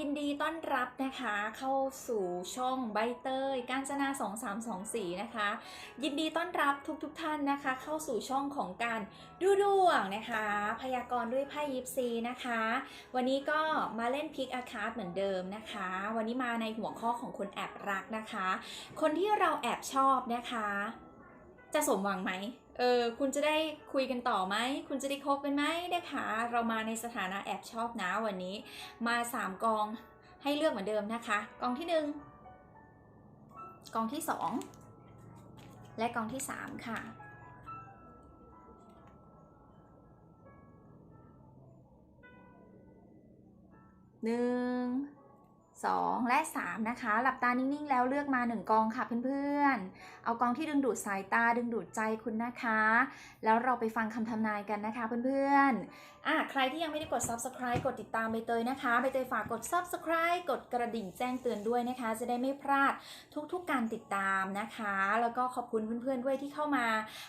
ยินดีต้อนรับนะคะเข้าสู่ช่องใบเตยกาญจนา 2324 นะคะ ยินดีต้อนรับทุกๆทท่านนะคะ เข้าสู่ช่องของการดูดวงนะคะ พยากรณ์ด้วยไพ่ยิปซีนะคะ วันนี้ก็มาเล่นพิกอาคาร์ดเหมือนเดิมนะคะ วันนี้มาในหัวข้อของคนแอบรักนะคะ คนที่เราแอบชอบนะคะ จะสมหวังไหม เออคุณจะได้คุยกันต่อไหม คุณจะได้คบกันไหมนะคะเรามาในสถานะแอบชอบนะวันนี้ มา 3 กองให้เลือกเหมือนเดิมนะคะ กองที่ 1 กองที่ 2 และกองที่ 3 ค่ะหนึ่ง สองและสามนะคะ หลับตานิ่งๆ แล้วเลือกมาหนึ่งกองค่ะเพื่อนๆ เอากองที่ดึงดูดสายตาดึงดูดใจคุณนะคะ แล้วเราไปฟังคำทำนายกันนะคะเพื่อนๆอะใครที่ยังไม่ได้กด subscribe กดติดตามใบเตยนะคะใบเตยฝากกด subscribe กดกระดิ่งแจ้งเตือนด้วยนะคะ จะได้ไม่พลาดทุกๆ การติดตามนะคะ แล้วก็ขอบคุณเพื่อนๆ ด้วยที่เข้ามา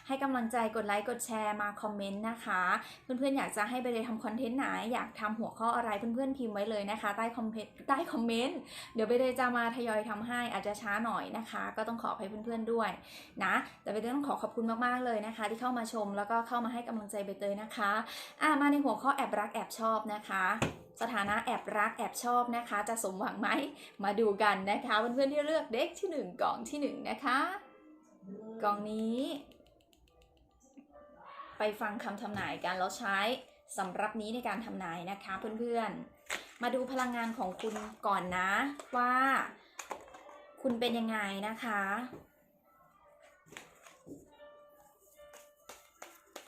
ให้กำลังใจกดไลค์กดแชร์มาคอมเมนต์นะคะ เพื่อนๆ อยากจะให้ใบเตยทำคอนเทนต์ไหนอยากทำหัวข้ออะไรเพื่อนๆพิมพ์ไว้เลยนะคะ ใต้คอมเมนต์ใต้คอมเมนต์เดี๋ยวใบเตยจะมาทยอยทำให้อาจจะช้าหน่อยนะคะ ก็ต้องขออภัยเพื่อนๆด้วยนะแต่ใบเตยต้องขอขอบคุณมากๆเลยนะคะ ที่เข้ามาชมแล้วก็เข้ามาให้กำลังใจใบเตยนะคะอะมาในหัวข้อแอบรักแอบชอบนะคะสถานะแอบรักแอบชอบนะคะ จะสมหวังไหมมาดูกันนะคะเพื่อนๆที่เลือกเด็กที่หนึ่งกล่องที่หนึ่งนะคะ กล่องนี้ ไปฟังคำทำนายกันแล้วใช้สำหรับนี้ในการทำนายนะคะเพื่อนๆ มาดูพลังงานของคุณก่อนนะ ว่า คุณเป็นยังไงนะคะ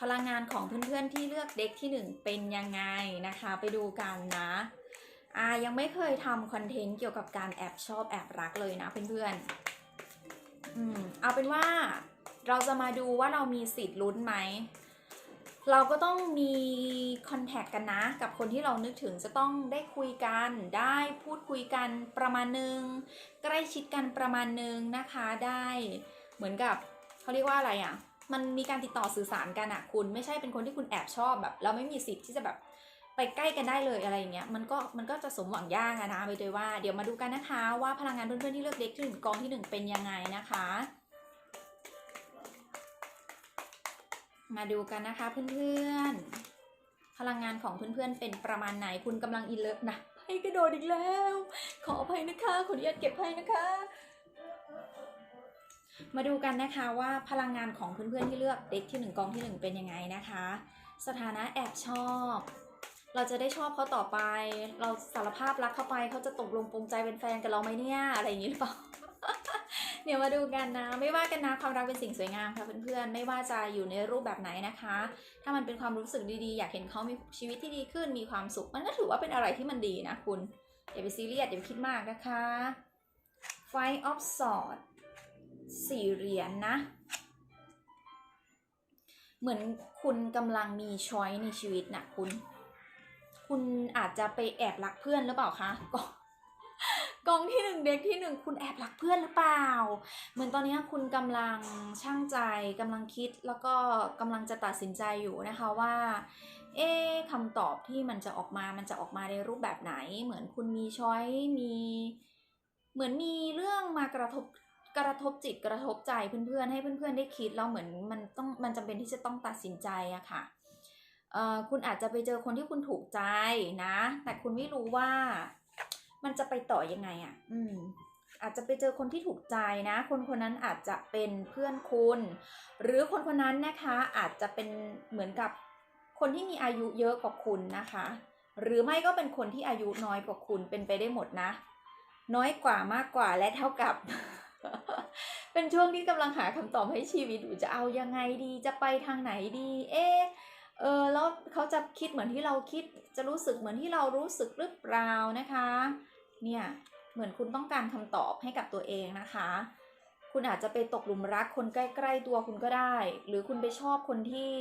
พลังงานของเพื่อนๆที่เลือกเด็กที่หนึ่งเป็นยังไงนะคะ ไปดูกันนะอายังไม่เคยทำคอนเทนต์เกี่ยวกับการแอบชอบแอบรักเลยนะเพื่อนๆอืมเอาเป็นว่าเราจะมาดูว่าเรามีสิทธิ์ลุ้นไหม เราก็ต้องมีคอนแทคกันนะ กับคนที่เรานึกถึงจะต้องได้คุยกัน ได้พูดคุยกันประมาณนึง ใกล้ชิดกันประมาณนึงนะคะได้เหมือนกับเขาเรียกว่าอะไรอะ่ะ มันมีการติดต่อสื่อสารกันอะคุณไม่ใช่เป็นคนที่คุณแอบชอบแบบ เราไม่มีสิทธิ์ที่จะแบบไปใกล้กันได้เลยอะไรอย่างเงี้ยมันก็มันก็จะสมหวังยากอะนะไปเลยว่าเดี๋ยวมาดูกันนะคะว่าพลังงานเพื่อนๆที่เลือกเด็กที่หนึ่งกองที่หนึ่งเป็นยังไงนะคะ มาดูกันนะคะเพื่อนๆ พลังงานของเพื่อนๆ เป็นประมาณไหนคุณกำลังอินเลิฟนะไพ่กระโดดอีกแล้ว ขออภัยนะคะ ขออนุญาตเก็บไพ่นะคะ มาดูกันนะคะว่าพลังงานของเพื่อนๆที่เลือกเด็กที่หนึ่งกองที่หนึ่งเป็นยังไงนะคะ สถานะแอบชอบ เราจะได้ชอบเขาต่อไป เราสารภาพรักเขาไปเขาจะตกลงปรงใจเป็นแฟนกับเราไหมเนี่ย อะไรอย่างนี้หรือเปล่า เดี๋ยวมาดูกันนะ ไม่ว่ากันนะความรักเป็นสิ่งสวยงามค่ะเพื่อนๆ ไม่ว่าจะอยู่ในรูปแบบไหนนะคะ ถ้ามันเป็นความรู้สึกดีๆ อยากเห็นเขามีชีวิตที่ดีขึ้น มีความสุข มันก็ถือว่าเป็นอะไรที่มันดีนะคุณ อย่าไปซีเรียสอย่าไปคิดมากนะคะ Five of Swords สี่เหรียญนะเหมือนคุณกำลังมีช้อยในชีวิตนะคุณ คุณอาจจะไปแอบรักเพื่อนหรือเปล่าคะกอง กองที่หนึ่งเด็กที่หนึ่งคุณแอบรักเพื่อนหรือเปล่า เหมือนตอนนี้คุณกำลังช่างใจกำลังคิดแล้วก็กำลังจะตัดสินใจอยู่นะคะว่า เอ๊คำตอบที่มันจะออกมามันจะออกมาในรูปแบบไหน เหมือนคุณมีช้อยมีเหมือนมีเรื่องมากระทบกระทบจิตกระทบใจเพื่อนๆ ให้เพื่อนๆได้คิดแล้วเหมือนมันต้องมันจำเป็นที่จะต้องตัดสินใจอะค่ะเอ่อคุณอาจจะไปเจอคนที่คุณถูกใจนะ แต่คุณไม่รู้ว่า มันจะไปต่อยังไงอะอืม อาจจะไปเจอคนที่ถูกใจนะ คนคนนั้นอาจจะเป็นเพื่อนคุณ หรือคนคนนั้นนะคะ อาจจะเป็นเหมือนกับคนที่มีอายุเยอะกว่าคุณนะคะ หรือไม่ก็เป็นคนที่อายุน้อยกว่าคุณเป็นไปได้หมดนะ น้อยกว่ามากกว่าและเท่ากับ เป็นช่วงที่กำลังหาคำตอบให้ชีวิตอยู่จะเอายังไงดีจะไปทางไหนดี เอ๊ะเออแล้วเขาจะคิดเหมือนที่เราคิดจะรู้สึกเหมือนที่เรารู้สึกหรือเปล่านะคะ เนี่ยเหมือนคุณต้องการคำตอบให้กับตัวเองนะคะ คุณอาจจะไปตกหลุมรักคนใกล้ ๆ ตัวคุณก็ได้ หรือคุณไปชอบคนที่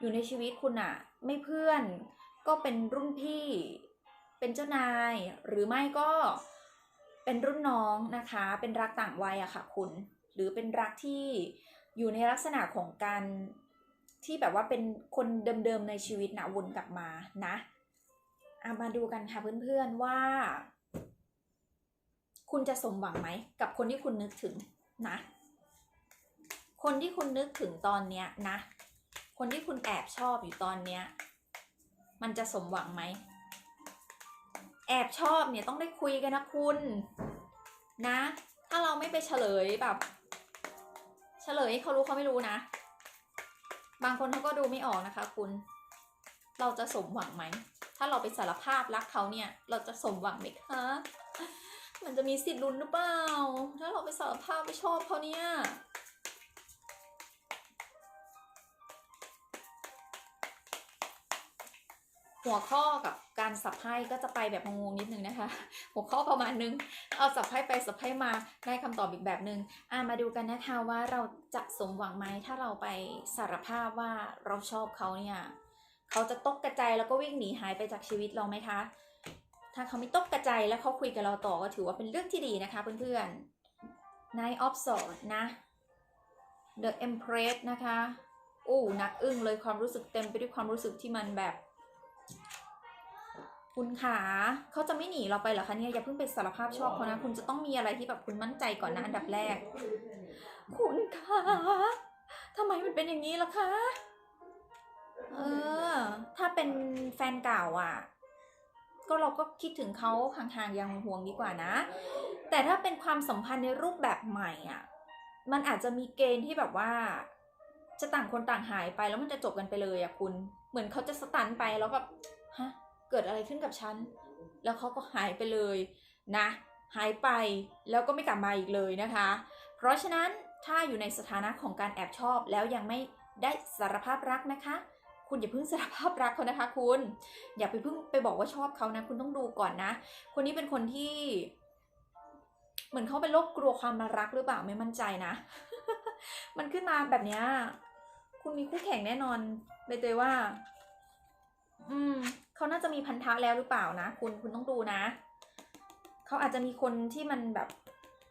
อยู่ในชีวิตคุณอะไม่เพื่อนก็เป็นรุ่นพี่ เป็นเจ้านาย หรือไม่ก็เป็นรุ่นน้องนะคะ เป็นรักต่างวัยอะค่ะคุณ หรือเป็นรักที่อยู่ในลักษณะของการที่แบบว่าเป็นคนเดิมๆในชีวิตนะวนกลับมานะอะมาดูกันค่ะเพื่อนๆว่า คุณจะสมหวังไหมกับคนที่คุณนึกถึงนะ คนที่คุณนึกถึงตอนเนี้ยนะ คนที่คุณแอบชอบอยู่ตอนเนี้ย มันจะสมหวังไหม แอบชอบเนี่ยต้องได้คุยกันนะคุณ นะ ถ้าเราไม่ไปเฉลยแบบ เฉลยเขารู้เขาไม่รู้นะ บางคนเขาก็ดูไม่ออกนะคะ คุณ เราจะสมหวังไหม ถ้าเราไปสารภาพรักเขาเนี่ย เราจะสมหวังไหมคะ มันจะมีสิทธิ์ลุ้นหรือเปล่า ถ้าเราไปสารภาพไปชอบเขาเนี่ย หัวข้อกับการสับไพ่ก็จะไปแบบงงนิดนึงนะคะ หัวข้อประมาณนึง เอาสับไพ่ไปสับไพ่มาได้คำตอบอีกแบบนึงอ่ามาดูกันนะคะว่าเราจะสมหวังไหมถ้าเราไปสารภาพว่าเราชอบเขาเนี่ย เขาจะตกกระจายแล้วก็วิ่งหนีหายไปจากชีวิตเราไหมคะ ถ้าเขาไม่ตกกระจายแล้วเขาคุยกับเราต่อก็ถือว่าเป็นเรื่องที่ดีนะคะเพื่อนๆ Nine of Swords นะ The Empress นะคะอู้หนักอึ้งเลยความรู้สึกเต็มไปด้วยความรู้สึกที่มันแบบ คุณขาเขาจะไม่หนีเราไปหรอคะเนี่ยอย่าเพิ่งไปสารภาพชอบเขานะ คุณจะต้องมีอะไรที่แบบคุณมั่นใจก่อนนะอันดับแรก คุณคะทำไมมันเป็นอย่างนี้ล่ะคะ เออ ถ้าเป็นแฟนเก่าอะ ก็เราก็คิดถึงเขาห่างๆยังห่วงดีกว่านะ แต่ถ้าเป็นความสัมพันธ์ในรูปแบบใหม่อะมันอาจจะมีเกณฑ์ที่แบบว่า จะต่างคนต่างหายไปแล้วมันจะจบกันไปเลยอะคุณเหมือนเขาจะสตันไปแล้วแบบฮะเกิดอะไรขึ้นกับฉันแล้วเขาก็หายไปเลยนะหายไปแล้วก็ไม่กลับมาอีกเลยนะคะ เพราะฉะนั้นถ้าอยู่ในสถานะของการแอบชอบแล้วยังไม่ได้สารภาพรักนะคะ คุณอย่าเพิ่งสารภาพรักเขานะคะ คุณ อย่าไปเพิ่งไปบอกว่าชอบเขานะ คุณต้องดูก่อนนะ คนนี้เป็นคนที่ เหมือนเขาเป็นโรคกลัวความรักหรือเปล่าไม่มั่นใจนะ มันขึ้นมาแบบเนี้ยคุณมีคู่แข่งแน่นอนใบเตยว่า อืมเขาน่าจะมีพันธะแล้วหรือเปล่านะ คุณคุณต้องดูนะเขาอาจจะมีคนที่มันแบบ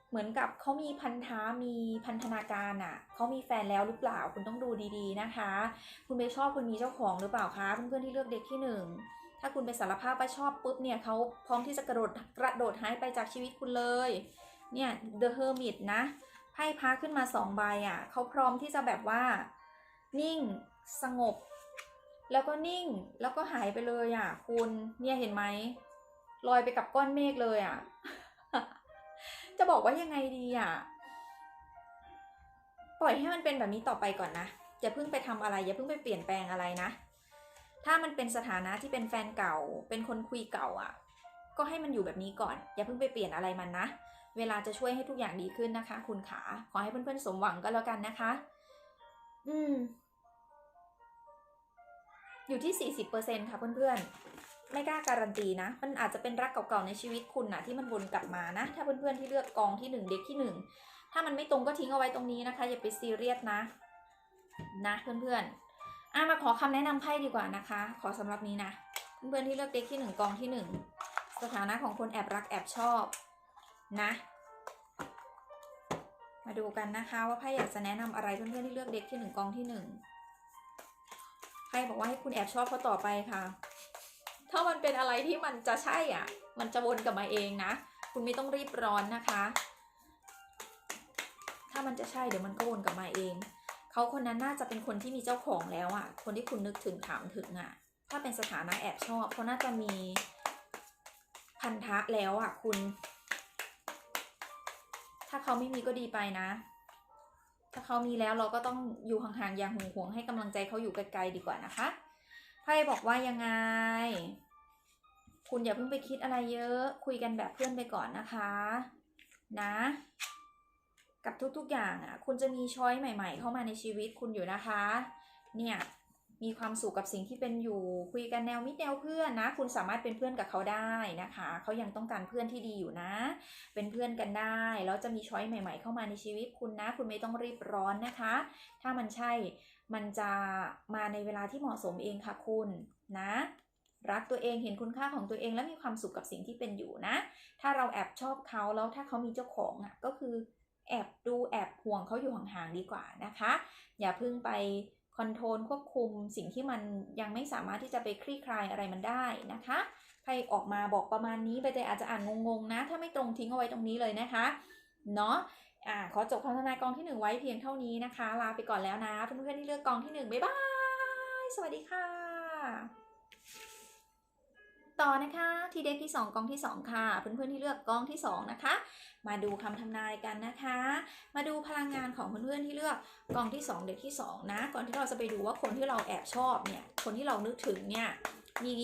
เหมือนกับเขามีพันธะมีพันธนาการอะ่ะเขามีแฟนแล้วหรือเปล่าคุณต้องดูดีๆนะคะ คุณไปชอบคุณมีเจ้าของหรือเปล่าคะเพื่อนๆที่เลือกเด็กที่หนึ่งถ้าคุณไปสารภาพว่าชอบปุ๊บเนี่ยเขาพร้อมที่จะกระโดดกระโดดหายไปจากชีวิตคุณเลยเนี่ย The Hermit นะไพ่พาขึ้นมาสองใบอะ่ะเขาพร้อมที่จะแบบว่า นิ่งสงบ แล้วก็นิ่งแล้วก็หายไปเลยอะ คุณเนี่ยเห็นไหมลอยไปกับก้อนเมฆเลยอะ จะบอกว่ายังไงดีอะ ปล่อยให้มันเป็นแบบนี้ต่อไปก่อนนะ อย่าเพิ่งไปทำอะไร อย่าเพิ่งไปเปลี่ยนแปลงอะไรนะ ถ้ามันเป็นสถานะที่เป็นแฟนเก่า เป็นคนคุยเก่าอะ ก็ให้มันอยู่แบบนี้ก่อน อย่าเพิ่งไปเปลี่ยนอะไรมันนะ เวลาจะช่วยให้ทุกอย่างดีขึ้นนะคะ คุณขา ขอให้เพื่อนๆสมหวังก็แล้วกันนะคะ อืม อยู่ที่ 40%ค่ะเพื่อนๆ ไม่กล้าการันตีนะ มันอาจจะเป็นรักเก่าๆในชีวิตคุณนะที่มันวนกลับมานะ ถ้าเพื่อนๆที่เลือกกองที่หนึ่งเด็กที่หนึ่งถ้ามันไม่ตรงก็ทิ้งเอาไว้ตรงนี้นะคะ อย่าไปซีเรียสนะ นะเพื่อนๆอะมาขอคำแนะนำไพ่ดีกว่านะคะ ขอสำหรับนี้นะ เพื่อนๆที่เลือกเด็กที่หนึ่งกองที่หนึ่งสถานะของคนแอบรักแอบชอบนะ มาดูกันนะคะว่าไพ่อยากจะแนะนำอะไรเพื่อนๆที่เลือกเด็กที่หนึ่งกองที่หนึ่งใครบอกว่าให้คุณแอบชอบเขาต่อไปค่ะ ถ้ามันเป็นอะไรที่มันจะใช่อะ มันจะวนกลับมาเองนะ คุณไม่ต้องรีบร้อนนะคะ ถ้ามันจะใช่เดี๋ยวมันก็วนกลับมาเอง เขาคนนั้นน่าจะเป็นคนที่มีเจ้าของแล้วอะ คนที่คุณนึกถึงถามถึงอะ ถ้าเป็นสถานะแอบชอบเขาน่าจะมีพันธะแล้วอะ คุณ ถ้าเขาไม่มีก็ดีไปนะ ถ้าเขามีแล้วเราก็ต้องอยู่ห่างๆอย่างห่วงๆให้กำลังใจเขาอยู่ไกลๆดีกว่านะคะ พ่บอกว่ายังไง คุณอย่าเพิ่งไปคิดอะไรเยอะ คุยกันแบบเพื่อนไปก่อนนะคะ นะ กับทุกๆอย่างอะ คุณจะมีช้อยใหม่ ๆ เข้ามาในชีวิตคุณอยู่นะคะ เนี่ย มีความสุขกับสิ่งที่เป็นอยู่คุยกันแนวมิตรแนวเพื่อนนะ คุณสามารถเป็นเพื่อนกับเขาได้นะคะเขายังต้องการเพื่อนที่ดีอยู่นะ เป็นเพื่อนกันได้แล้วจะมีช้อยใหม่ ๆ เข้ามาในชีวิตคุณนะ คุณไม่ต้องรีบร้อนนะคะ ถ้ามันใช่มันจะมาในเวลาที่เหมาะสมเองค่ะคุณนะรักตัวเองเห็นคุณค่าของตัวเองและมีความสุขกับสิ่งที่เป็นอยู่นะ ถ้าเราแอบชอบเขาแล้วถ้าเขามีเจ้าของอะก็คือแอบดูแอบห่วงเขาอยู่ห่างๆดีกว่านะคะ อย่าเพิ่งไป คอนโทรลควบคุมสิ่งที่มันยังไม่สามารถที่จะไปคลี่คลายอะไรมันได้นะคะไพ่ออกมาบอกประมาณนี้ไปแต่อาจจะอ่านงงๆนะ ถ้าไม่ตรงทิ้งเอาไว้ตรงนี้เลยนะคะเนาะอ่าขอจบคำทำนายกองที่หนึ่งไว้เพียงเท่านี้นะคะ ลาไปก่อนแล้วนะเพื่อนๆที่เลือกกองที่หนึ่งบ๊ายบาย สวัสดีค่ะ ต่อนะคะที่เด็กที่ 2กองที่ 2 ค่ะ เพื่อนๆที่เลือกกองที่ 2 นะคะ มาดูคำทำนายกันนะคะ มาดูพลังงานของเพื่อนๆที่เลือกกองที่ 2 เด็กที่ 2 นะ ก่อนที่เราจะไปดูว่าคนที่เราแอบชอบเนี่ยคนที่เรานึกถึงเนี่ยมี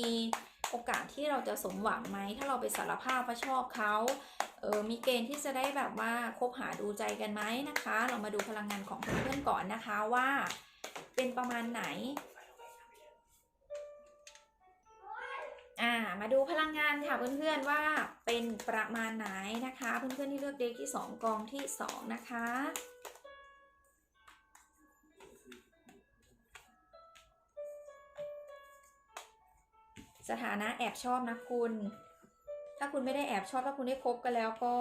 โอกาสที่เราจะสมหวังไหมถ้าเราไปสารภาพว่าชอบเขาเออมีเกณฑ์ที่จะได้แบบว่าคบหาดูใจกันไหมนะคะ เรามาดูพลังงานของเพื่อนๆก่อนนะคะว่า เป็นประมาณไหน อ่ามาดูพลังงานค่ะเพื่อนๆว่าเป็นประมาณไหนนะคะ เพื่อนๆที่เลือกเด็กที่ 2 กองที่ 2 นะคะสถานะแอบชอบนะคุณ ถ้าคุณไม่ได้แอบชอบถ้าคุณได้คบกันแล้วก็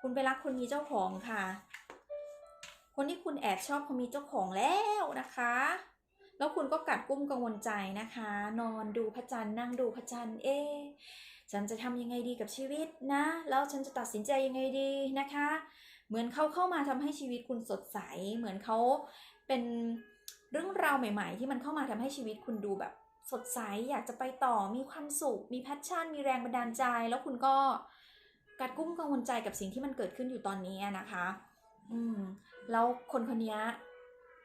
คุณไปรักคนมีเจ้าของค่ะ คนที่คุณแอบชอบเขามีเจ้าของแล้วนะคะ แล้วคุณก็กัดกุ้มกังวลใจนะคะ นอนดูพระจันทร์นั่งดูพระจันทร์เอ๊ะฉันจะทำยังไงดีกับชีวิตนะ แล้วฉันจะตัดสินใจยังไงดีนะคะ เหมือนเขาเข้ามาทำให้ชีวิตคุณสดใส เหมือนเขาเป็นเรื่องราวใหม่ๆ ที่มันเข้ามาทำให้ชีวิตคุณดูแบบสดใส อยากจะไปต่อ มีความสุข มีแพชชั่น มีแรงบันดาลใจ แล้วคุณก็กัดกุ้มกังวลใจกับสิ่งที่มันเกิดขึ้นอยู่ตอนนี้นะคะ อืม แล้วคนคนนี้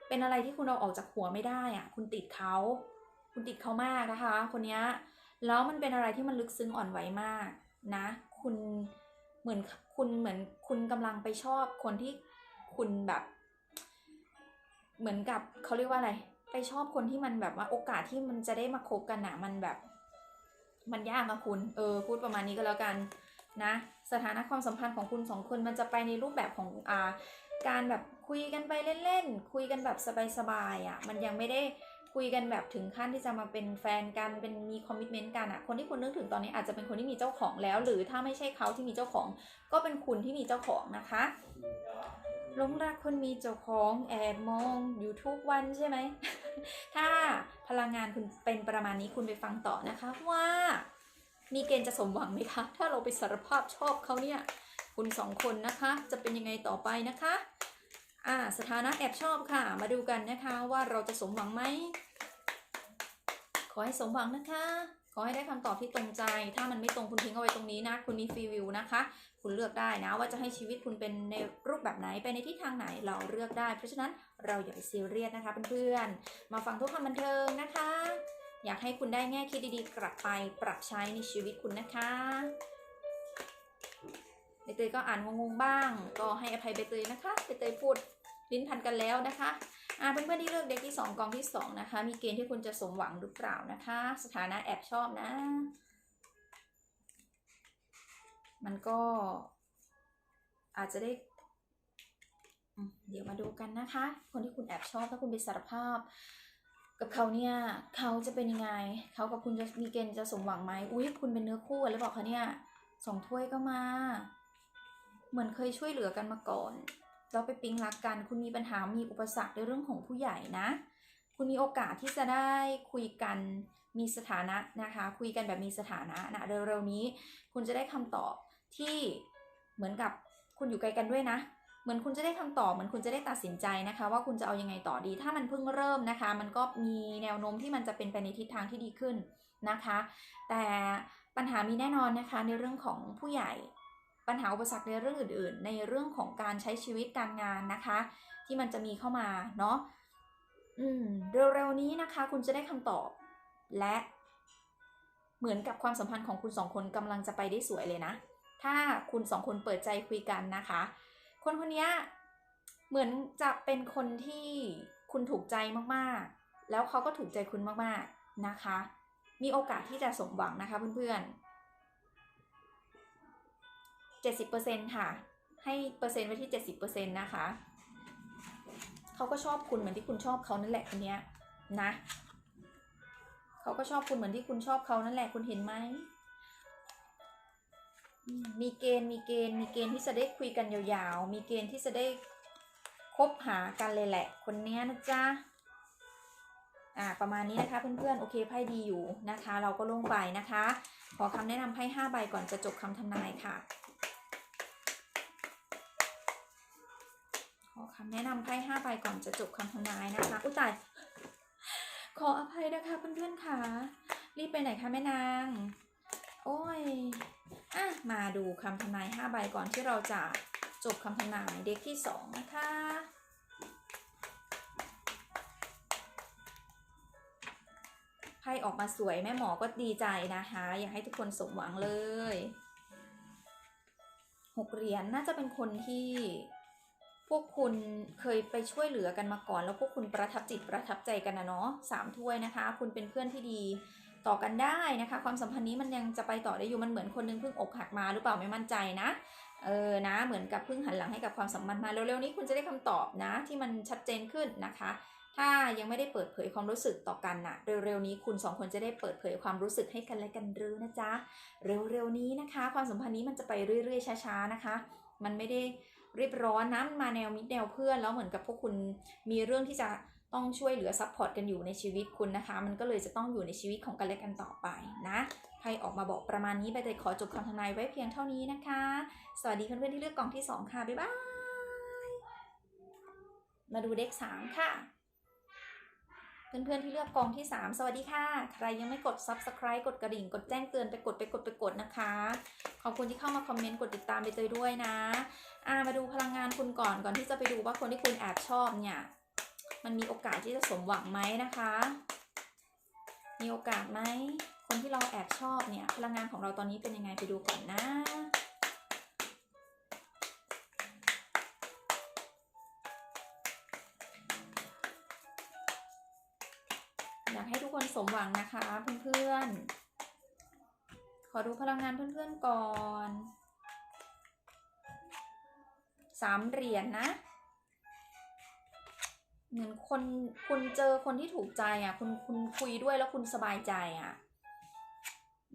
เป็นอะไรที่คุณเอาออกจากหัวไม่ได้อะคุณติดเขาคุณติดเขามากนะคะ คนนี้แล้วมันเป็นอะไรที่มันลึกซึ้งอ่อนไหวมากนะ คุณเหมือนคุณเหมือนคุณกำลังไปชอบคนที่คุณแบบ เหมือนกับเขาเรียกว่าอะไร ไปชอบคนที่มันแบบว่าโอกาสที่มันจะได้มาคบกันนะมันแบบ มันยากอะคุณ เออ พูดประมาณนี้ก็แล้วกันนะ สถานะความสัมพันธ์ของคุณสองคนมันจะไปในรูปแบบของอ่า การแบบคุยกันไปเล่นๆ คุยกันแบบสบายๆอะ มันยังไม่ได้คุยกันแบบถึงขั้นที่จะมาเป็นแฟนกัน เป็นมีคอมมิชเมนต์กันอะ คนที่คุณนึกถึงตอนนี้อาจจะเป็นคนที่มีเจ้าของแล้ว หรือถ้าไม่ใช่เขาที่มีเจ้าของ ก็เป็นคุณที่มีเจ้าของนะคะหลงรักคนมีเจ้าของแอบมองอยู่ทุกวันใช่ไหม ถ้าพลังงานคุณเป็นประมาณนี้คุณไปฟังต่อนะคะว่า มีเกณฑ์จะสมหวังไหมคะ ถ้าเราไปสารภาพชอบเขาเนี่ย คุณสองคนนะคะ จะเป็นยังไงต่อไปนะคะอ่าสถานะแอบชอบค่ะ มาดูกันนะคะว่าเราจะสมหวังไหม ขอให้สมหวังนะคะ ขอให้ได้คำตอบที่ตรงใจ ถ้ามันไม่ตรงคุณทิ้งเอาไว้ตรงนี้นะ คุณมีฟรีวิวนะคะ คุณเลือกได้นะว่าจะให้ชีวิตคุณเป็นในรูปแบบไหน ไปในทิศทางไหน เราเลือกได้ เพราะฉะนั้นเราอย่าไปซีเรียสนะคะเพื่อนๆ มาฟังทุกคำบันเทิงนะคะ อยากให้คุณได้แง่คิดดีๆ กลับไปปรับใช้ในชีวิตคุณนะคะ เตยก็อ่านงงๆบ้าง ก็ให้อภัยใบเตยนะคะใบเตยพูดลิ้นพันกันแล้วนะคะอ่าเพื่อนๆที่เลือกเด็กที่ 2กองที่ 2 นะคะ มีเกณฑ์ที่คุณจะสมหวังหรือเปล่านะคะ สถานะแอบชอบนะ มันก็อาจจะได้เดี๋ยวมาดูกันนะคะ คนที่คุณแอบชอบถ้าคุณไปสารภาพ กับเขาเนี่ยเขาจะเป็นยังไงเขากับคุณจะมีเกณฑ์จะสมหวังไหมอุ้ยคุณเป็นเนื้อคู่กันหรือเปล่าคะเนี่ยสองถ้วยก็มา เหมือนเคยช่วยเหลือกันมาก่อน เราไปปิ๊งรักกัน คุณมีปัญหา มีอุปสรรคในเรื่องของผู้ใหญ่นะ คุณมีโอกาสที่จะได้คุยกัน มีสถานะนะคะ คุยกันแบบมีสถานะนะเร็วๆนี้ คุณจะได้คำตอบที่เหมือนกับคุณอยู่ไกลกันด้วยนะ เหมือนคุณจะได้คำตอบเหมือนคุณจะได้ตัดสินใจนะคะ ว่าคุณจะเอายังไงต่อดี ถ้ามันเพิ่งเริ่มนะคะ มันก็มีแนวโน้มที่มันจะเป็นไปในทิศทางที่ดีขึ้นนะคะ แต่ปัญหามีแน่นอนนะคะในเรื่องของผู้ใหญ่ ปัญหาอุปสรรคในเรื่องอื่น ๆ ในเรื่องของการใช้ชีวิตการงานนะคะ ที่มันจะมีเข้ามาเนาะอืมเร็วๆนี้นะคะ คุณจะได้คำตอบ และเหมือนกับความสัมพันธ์ของคุณสองคนกำลังจะไปได้สวยเลยนะ ถ้าคุณสองคนเปิดใจคุยกันนะคะ คนคนนี้เหมือนจะเป็นคนที่คุณถูกใจมากๆ แล้วเขาก็ถูกใจคุณมากๆนะคะ มีโอกาสที่จะสมหวังนะคะเพื่อนๆ 70%ค่ะ ให้เปอร์เซ็นต์ไว้ที่ 70%นะคะเขาก็ชอบคุณเหมือนที่คุณชอบเขานั่นแหละคนเนี้ยนะเขาก็ชอบคุณเหมือนที่คุณชอบเขานั่นแหละคุณเห็นไหมมีเกณฑ์มีเกณฑ์มีเกณฑ์ที่จะได้คุยกันยาวๆ มีเกณฑ์ที่จะได้คบหากันเลยแหละ คนเนี้ยนะจ๊ะอ่าประมาณนี้นะคะเพื่อนๆโอเคไพ่ดีอยู่นะคะ เราก็ลงไปนะคะ ขอคำแนะนำไพ่ห้าใบก่อนจะจบคำทำนายค่ะ คำแนะนำไพ่ห้าใบก่อนจะจบคำทำนายนะคะอุ้ยตายขออภัยนะคะเพื่อนๆค่ะ รีบไปไหนคะแม่นาง โอ้ยอะมาดูคำทำนายห้าใบก่อนที่เราจะจบคำทำนายเด็กที่สองนะคะ ไพ่ออกมาสวยแม่หมอก็ดีใจนะคะ อยากให้ทุกคนสมหวังเลยหกเหรียญน่าจะเป็นคนที่ พวกคุณเคยไปช่วยเหลือกันมาก่อน แล้วพวกคุณประทับจิตประทับใจกันนะเนาะสามถ้วยนะคะ คุณเป็นเพื่อนที่ดีต่อกันได้นะคะ ความสัมพันธ์นี้มันยังจะไปต่อได้อยู่มันเหมือนคนนึงเพิ่งอกหักมาหรือเปล่าไม่มั่นใจนะเออนะเหมือนกับเพิ่งหันหลังให้กับความสัมพันธ์มาเร็วๆนี้คุณจะได้คำตอบนะ ที่มันชัดเจนขึ้นนะคะ ถ้ายังไม่ได้เปิดเผยความรู้สึกต่อกันนะเร็วๆนี้คุณสองคนจะได้เปิดเผยความรู้สึกให้กันและกันรือนะจ๊ะเร็วๆนี้นะคะ ความสัมพันธ์นี้มันจะไปเรื่อยๆช้าๆนะคะ มันไม่ได้ รีบร้อนนะมันมาแนวมิดแนวเพื่อน แล้วเหมือนกับพวกคุณมีเรื่องที่จะต้องช่วยเหลือซัพพอร์ตกันอยู่ในชีวิตคุณนะคะ มันก็เลยจะต้องอยู่ในชีวิตของกันและกันต่อไปนะไพ่ออกมาบอกประมาณนี้ใบเตยขอจบคำทำนายไว้เพียงเท่านี้นะคะ สวัสดีเพื่อนๆที่เลือกกล่องที่สองค่ะ บ๊ายบาย มาดูเด็กสามค่ะ เพื่อนๆที่เลือกกองที่ 3 สวัสดีค่ะ ใครยังไม่กด subscribe กดกระดิ่ง กดแจ้งเตือนไปกดไปกดไปกดนะคะ ขอบคุณที่เข้ามาคอมเมนต์กดติดตามไปเตยด้วยนะอ่ามาดูพลังงานคุณก่อนก่อนที่จะไปดูว่าคนที่คุณแอบชอบเนี่ย มันมีโอกาสที่จะสมหวังไหมนะคะ มีโอกาสไหมคนที่เราแอบชอบเนี่ย พลังงานของเราตอนนี้เป็นยังไงไปดูก่อนนะ ให้ทุกคนสมหวังนะคะเพื่อนๆ ขอดูพลังงานเพื่อนๆก่อน สามเหรียญนะ เหมือนคนคุณเจอคนที่ถูกใจอะ คุณคุณคุยด้วยแล้วคุณสบายใจอะ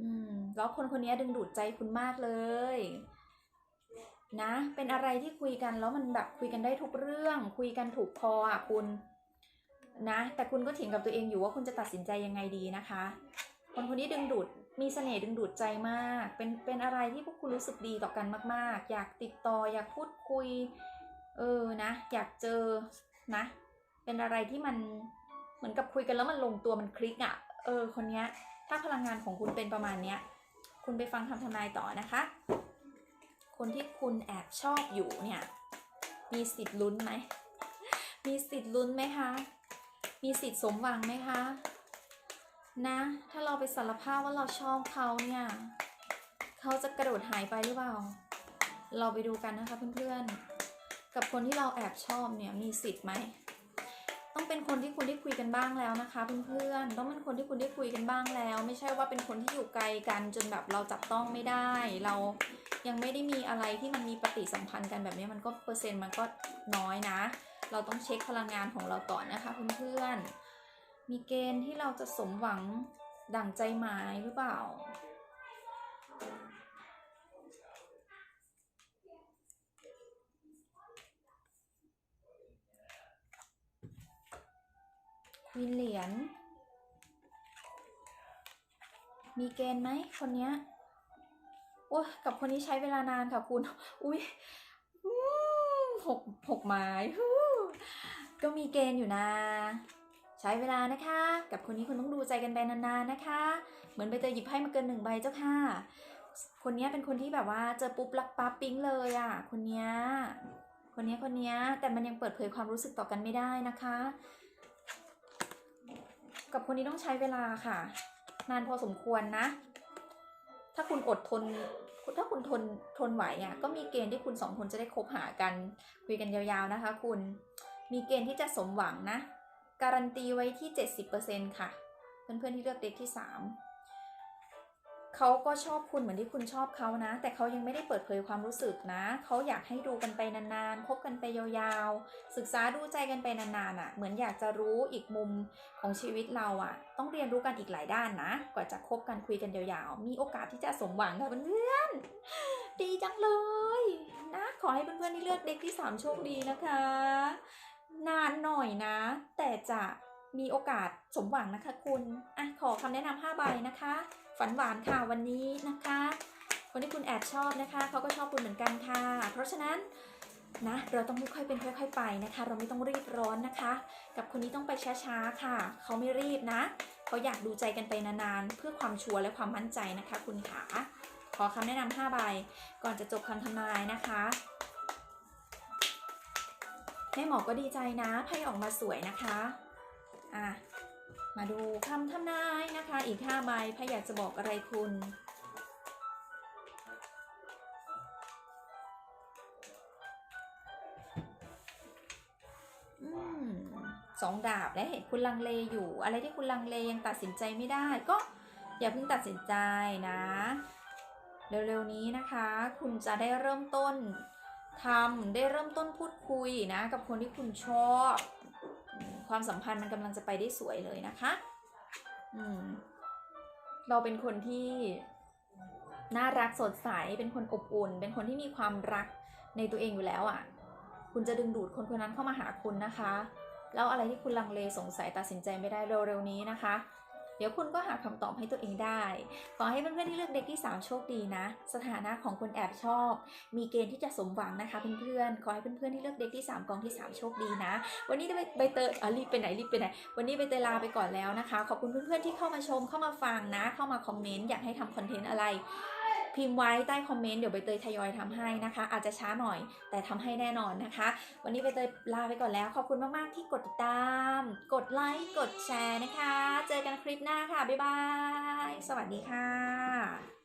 อืม แล้วคนคนนี้ดึงดูดใจคุณมากเลย นะ เป็นอะไรที่คุยกันแล้วมันแบบคุยกันได้ทุกเรื่อง คุยกันถูกคออะคุณ นะ แต่คุณก็เถียงกับตัวเองอยู่ว่าคุณจะตัดสินใจยังไงดีนะคะ คนคนนี้ดึงดูดมีเสน่ห์ดึงดูดใจมาก เป็นเป็นอะไรที่พวกคุณรู้สึกดีต่อกันมาก ๆ อยากติดต่ออยากพูดคุย เออนะ อยากเจอนะ เป็นอะไรที่มันเหมือนกับคุยกันแล้วมันลงตัวมันคลิกอะ่ะ เออคนเนี้ยถ้าพลังงานของคุณเป็นประมาณเนี้ย คุณไปฟังคำทำนายต่อนะคะ คนที่คุณแอบชอบอยู่เนี่ย มีสิทธิ์ลุ้นไหม มีสิทธิ์ลุ้นไหมคะ มีสิทธิ์สมหวังไหมคะ นะ ถ้าเราไปสารภาพว่าเราชอบเขาเนี่ย เขาจะกระโดดหายไปหรือเปล่า เราไปดูกันนะคะเพื่อนๆ กับคนที่เราแอบชอบเนี่ยมีสิทธิ์ไหม ต้องเป็นคนที่คุณได้คุยกันบ้างแล้วนะคะเพื่อนๆ ต้องเป็นคนที่คุณได้คุยกันบ้างแล้ว ไม่ใช่ว่าเป็นคนที่อยู่ไกลกันจนแบบเราจับต้องไม่ได้ เรายังไม่ได้มีอะไรที่มันมีปฏิสัมพันธ์กันแบบนี้มันก็เปอร์เซ็นต์มันก็น้อยนะ เราต้องเช็คพลังงานของเราก่อนนะคะเพื่อนๆ มีเกณฑ์ที่เราจะสมหวังดั่งใจหมายหรือเปล่าวินเหรียญ มีเกณฑ์ไหมคนเนี้ยโอ้กับคนนี้ใช้เวลานานค่ะคุณ อุ้ยหกหกไม้ ก็มีเกณฑ์อยู่นะ ใช้เวลานะคะ กับคนนี้คุณต้องดูใจกันไปนานๆนะคะ เหมือนใบเตยหยิบให้มาเกินหนึ่งใบเจ้าค่ะ คนนี้เป็นคนที่แบบว่าเจอปุ๊บรักปั๊บปิ๊งเลยอะ คนนี้คนนี้คนนี้แต่มันยังเปิดเผยความรู้สึกต่อกันไม่ได้นะคะ กับคนนี้ต้องใช้เวลาค่ะ นานพอสมควรนะ ถ้าคุณอดทนถ้าคุณทนทนไหวอะก็มีเกณฑ์ที่คุณสองคนจะได้คบหากันคุยกันยาวๆนะคะ คุณ มีเกณฑ์ที่จะสมหวังนะ การันตีไว้ที่ 70%ค่ะ เพื่อนๆที่เลือกเด็กที่ 3 เขาก็ชอบคุณเหมือนที่คุณชอบเขานะ แต่เขายังไม่ได้เปิดเผยความรู้สึกนะ เขาอยากให้ดูกันไปนานๆ คบกันไปยาวๆ ศึกษาดูใจกันไปนานๆอะ เหมือนอยากจะรู้อีกมุมของชีวิตเราอะ ต้องเรียนรู้กันอีกหลายด้านนะ กว่าจะคบกันคุยกันยาวๆ มีโอกาสที่จะสมหวังค่ะเพื่อนๆ ดีจังเลยนะ ขอให้เพื่อนๆที่เลือกเด็กที่ 3 โชคดีนะคะ นานหน่อยนะ แต่จะมีโอกาสสมหวังนะคะคุณอะขอคำแนะนำห้าใบนะคะ ฝันหวานค่ะวันนี้นะคะ คนที่คุณแอบชอบนะคะเขาก็ชอบคุณเหมือนกันค่ะ เพราะฉะนั้นนะเราต้องค่อยๆเป็นค่อย ๆ ไปนะคะ เราไม่ต้องรีบร้อนนะคะ กับคนนี้ต้องไปช้าๆค่ะ เขาไม่รีบนะเขาอยากดูใจกันไปนานๆเพื่อความชัวร์และความมั่นใจนะคะ คุณขาขอคำแนะนำ5ใบก่อนจะจบคำทำนายนะคะ แม่หมอก็ดีใจนะไพ่ออกมาสวยนะคะอะมาดูคำทำนายนะคะ อีก5ใบไพ่อยากจะบอกอะไรคุณอืมสองดาบและเห็นคุณลังเลอยู่ อะไรที่คุณลังเลยังตัดสินใจไม่ได้ ก็อย่าเพิ่งตัดสินใจนะ เร็วๆนี้นะคะ คุณจะได้เริ่มต้น ทำได้เริ่มต้นพูดคุยนะ กับคนที่คุณชอบ ความสัมพันธ์มันกำลังจะไปได้สวยเลยนะคะอืมเราเป็นคนที่น่ารักสดใส เป็นคนอบอุ่น เป็นคนที่มีความรักในตัวเองอยู่แล้วอะ่ะ คุณจะดึงดูดคนคนนั้นเข้ามาหาคุณนะคะ แล้วอะไรที่คุณลังเลสงสัยตัดสินใจไม่ได้เร็วๆนี้นะคะ เดี๋ยวคุณก็หาคำตอบให้ตัวเองได้ ขอให้เพื่อนๆที่เลือกเด็กที่ 3 โชคดีนะ สถานะของคนแอบชอบ มีเกณฑ์ที่จะสมหวังนะคะเพื่อนๆ ขอให้เพื่อนๆที่เลือกเด็กที่ 3 กองที่ 3 โชคดีนะ วันนี้ใบเตยอะรีบไปไหนรีบไปไหน วันนี้ใบเตยลาไปก่อนแล้วนะคะ ขอบคุณเพื่อนๆที่เข้ามาชมเข้ามาฟังนะ เข้ามาคอมเมนต์อยากให้ทำคอนเทนต์อะไร พิมพ์ไว้ใต้คอมเมนต์เดี๋ยวใบเตยทยอยทำให้นะคะ อาจจะช้าหน่อยแต่ทำให้แน่นอนนะคะ วันนี้ใบเตยลาไปก่อนแล้วขอบคุณมากๆที่กดติดตาม กดไลค์กดแชร์นะคะ เจอกันคลิปหน้าค่ะบ๊ายบาย สวัสดีค่ะ